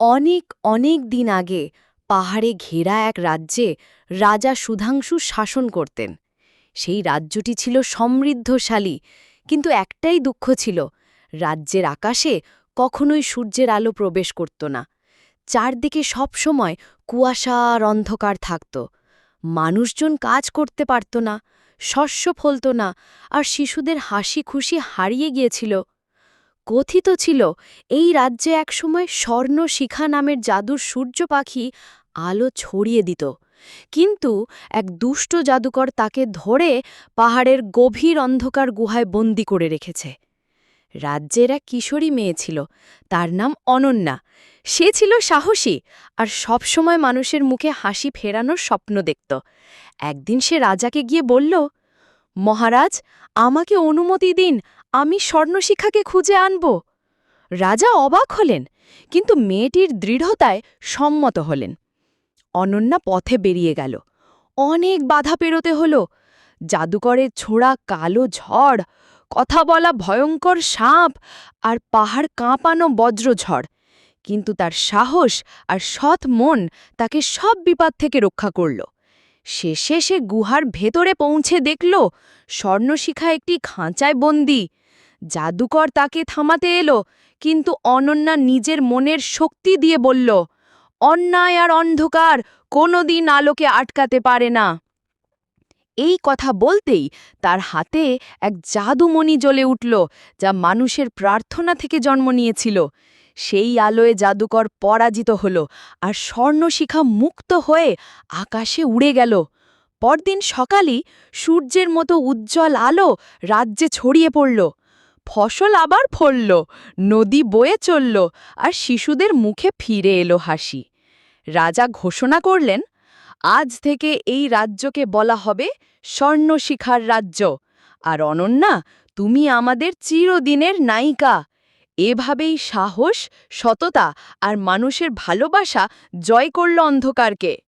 অনেক অনেক দিন আগে পাহাড়ে ঘেরা এক রাজ্যে রাজা সুধাংশু শাসন করতেন। সেই রাজ্যটি ছিল সমৃদ্ধশালী, কিন্তু একটাই দুঃখ ছিল, রাজ্যের আকাশে কখনোই সূর্যের আলো প্রবেশ করত না। চারদিকে সবসময় কুয়াশা আর অন্ধকার থাকত। মানুষজন কাজ করতে পারত না, শস্য ফলত না, আর শিশুদের হাসি খুশি হারিয়ে গিয়েছিল। কথিত ছিল, এই রাজ্যে একসময় স্বর্ণ শিখা নামের জাদুর সূর্য পাখি আলো ছড়িয়ে দিত। কিন্তু এক দুষ্ট জাদুকর তাকে ধরে পাহাড়ের গভীর অন্ধকার গুহায় বন্দি করে রেখেছে। রাজ্যের এক কিশোরী মেয়ে ছিল, তার নাম অনন্যা। সে ছিল সাহসী আর সবসময় মানুষের মুখে হাসি ফেরানোর স্বপ্ন দেখত। একদিন সে রাজাকে গিয়ে বলল, মহারাজ, আমাকে অনুমতি দিন আমি স্বর্ণশিখাকে খুঁজে আনব। রাজা অবাক হলেন, কিন্তু মেয়েটির দৃঢ়তায় সম্মত হলেন। অনন্যা পথে বেরিয়ে গেল। অনেক বাধা পেরোতে হল। জাদুকরের ছোড়া কালো ঝড়, কথা বলা ভয়ঙ্কর সাপ আর পাহাড় কাঁপানো বজ্রঝড়। কিন্তু তার সাহস আর সৎ মন তাকে সব বিপদ থেকে রক্ষা করল। শেষে সে গুহার ভেতরে পৌঁছে দেখল, স্বর্ণশিখা একটি খাঁচায় বন্দি। জাদুকর তাকে থামাতে এলো, কিন্তু অনন্যা নিজের মনের শক্তি দিয়ে বলল, অন্যায় আর অন্ধকার কোনোদিন আলোকে আটকাতে পারে না। এই কথা বলতেই তার হাতে এক জাদুমণি জ্বলে উঠল, যা মানুষের প্রার্থনা থেকে জন্ম নিয়েছিল। সেই আলোয় জাদুকর পরাজিত হল আর স্বর্ণশিখা মুক্ত হয়ে আকাশে উড়ে গেল। পরদিন সকালই সূর্যের মতো উজ্জ্বল আলো রাজ্যে ছড়িয়ে পড়ল। ফসল আবার ফলল, নদী বয়ে চলল আর শিশুদের মুখে ফিরে এলো হাসি। রাজা ঘোষণা করলেন, আজ থেকে এই রাজ্যকে বলা হবে স্বর্ণশিখার রাজ্য। আর অনন্যা, তুমি আমাদের চিরদিনের নায়িকা। এভাবেই সাহস, সততা আর মানুষের ভালোবাসা জয় করল অন্ধকারকে।